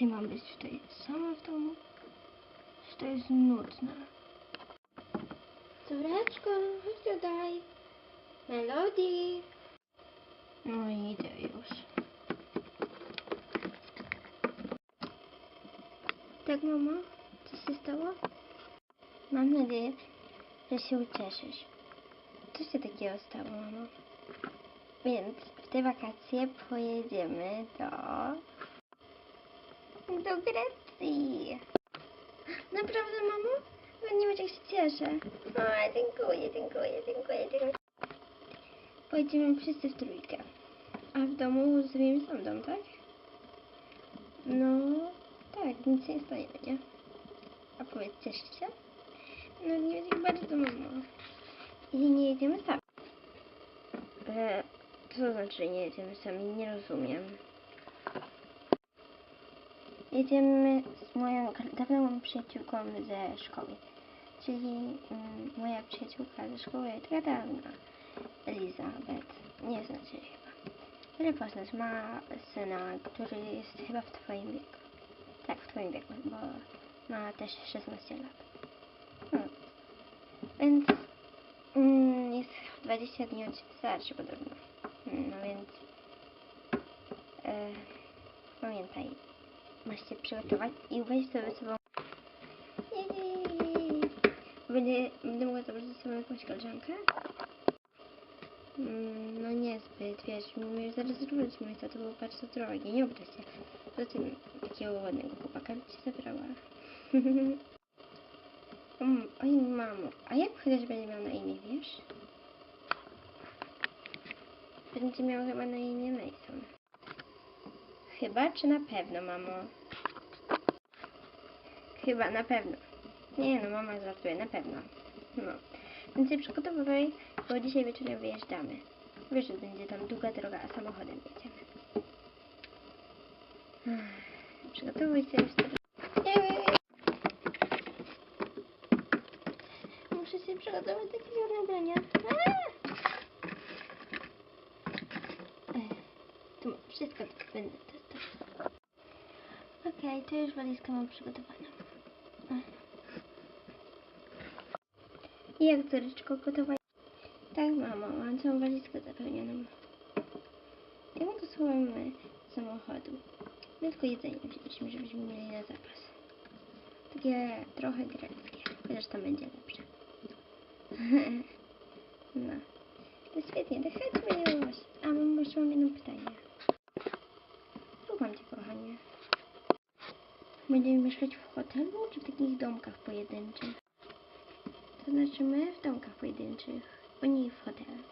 wakacje mam być tutaj sama w domu. Czy to jest nudne? Córeczko, chodź tutaj. Melody. No i idę już. Tak, mamo? Co się stało? Mam nadzieję, że się ucieszysz. Co się takiego stało, mamo? Więc w te wakacje pojedziemy do... do Grecji. Naprawdę, mamo? No nie wiem, jak się cieszę. O, dziękuję, dziękuję, dziękuję, dziękuję. Pojedziemy wszyscy w trójkę. A w domu zrobimy sam dom, tak? No, tak, nic nie stanie, nie? A powiedz, cieszysz się? No nie wiem, jak bardzo, mamo. I nie jedziemy sami. E, co to znaczy nie jedziemy sami? Nie rozumiem. Jedziemy z moją dawną przyjaciółką ze szkoły. Czyli mm, moja przyjaciółka ze szkoły, taka dawna, Elizabeth. Nie znacie chyba. Ale poznasz, ma syna, który jest chyba w twoim wieku. Tak, w twoim wieku, bo ma też 16 lat. Hmm. Więc mm, jest 20 dni od starszy podobno. Mm, No więc e, pamiętaj, masz się przygotować i weź sobie sobą. Będę, będę mogła zabrać ze sobą jakąś koleżankę? Mm, No niezbyt, wiesz, my zarezerwowaliśmy miejsce, to było bardzo drogie, nie obraź się. Poza tym takiego ładnego chłopaka by cię zabrała. Mm, Oj, mamo, a jak chociaż będzie miał na imię, wiesz? Będzie miał chyba na imię Mason. Chyba czy na pewno, mamo? Chyba na pewno. Nie no, mama żartuje, na pewno. No. Więc się przygotowuj, bo dzisiaj wieczorem wyjeżdżamy. Wiesz, że będzie tam długa droga, a samochodem jedziemy. Przygotowuj się już teraz. Muszę się przygotować do takiego! Ech, Tu wszystko będę testować. Okej, to już walizkę mam przygotowaną. Jak córeczko gotowa? Tak, mamo, mam całą walizkę zapełnioną. Ja mam to słowem e, samochodu. My tylko jedzenie wzięliśmy, żebyśmy mieli na zapas. Takie trochę greckie, chociaż tam będzie lepsze. no. To świetnie, to chodźmy już. A mam jeszcze mam jedno pytanie. Będziemy mieszkać w hotelu, czy w takich domkach pojedynczych? To znaczy my w domkach pojedynczych, oni w hotelu.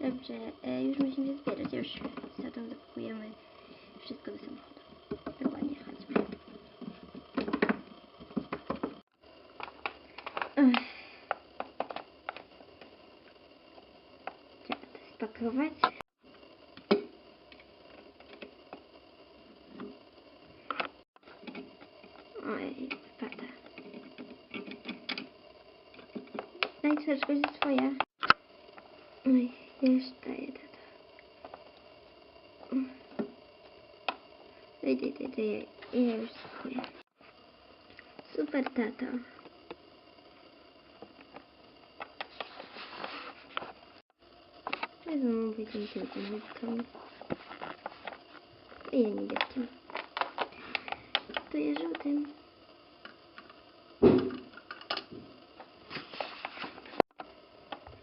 Dobrze, e, już musimy się zbierać, już z tatą zapakujemy wszystko do samochodu. Dokładnie, chodźmy. Trzeba to spakować. Oj, spada. Troszeczkę ze swoja. Oj, daję tato. Daj, daj, daj, daj. Ja już swoje. Super, tato. Ja znowu będziemy tylko. I ja niebieskim. To ja żółtym.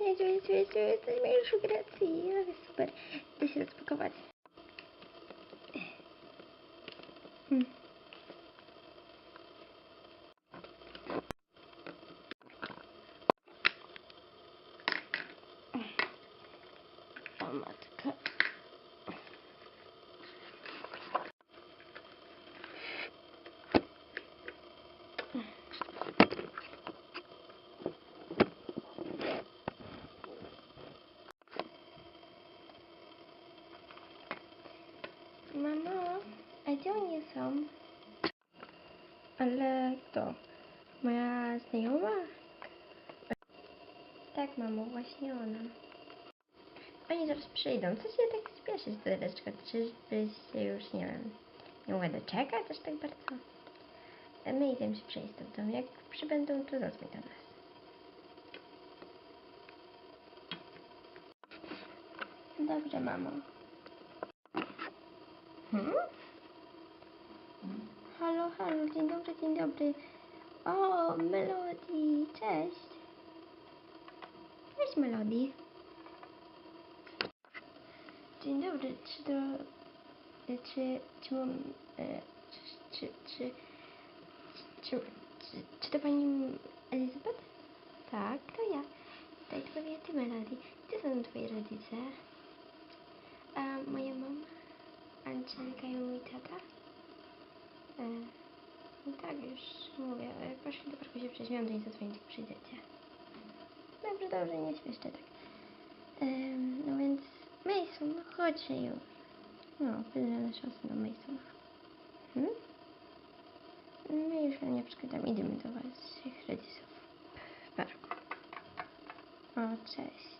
Jedziu, jedziu, jedziu, jesteśmy już w Grecji. Ale super. Idę się rozpakować. Hmm. O matka. Są? Ale kto? Moja znajoma? Tak, mamo, właśnie ona. Oni zaraz przyjdą. Co się tak spieszyć, Doreczko? Czyżbyś się już, nie wiem, nie mogła doczekać aż tak bardzo? A My idziemy się przejść domu. Jak przybędą, to zadzwoń do nas. Dobrze, mamo. Hmm? Halo, halo, dzień dobry, dzień dobry. O, Melody, cześć. Cześć, Melody. Dzień dobry, czy to... Czy, czy mam... e, Czy, czy, czy, czy, czy, czy to pani Elizabeth? Tak, to ja. Daj twoje ty, Melody. Gdzie są twoi rodzice? A moja mama? Angelka i mój tata? E, no tak, już mówię. e, Poszli do się przejść. Miałam do nich zadzwonić, jak przyjdziecie. Dobrze, dobrze, nie śpieszcie tak. Em, no więc Mason, chodź już. No, na szansę na Masona. Hmm? No już nie przeszkadzam. Idziemy do was, rodziców w parku. O, cześć.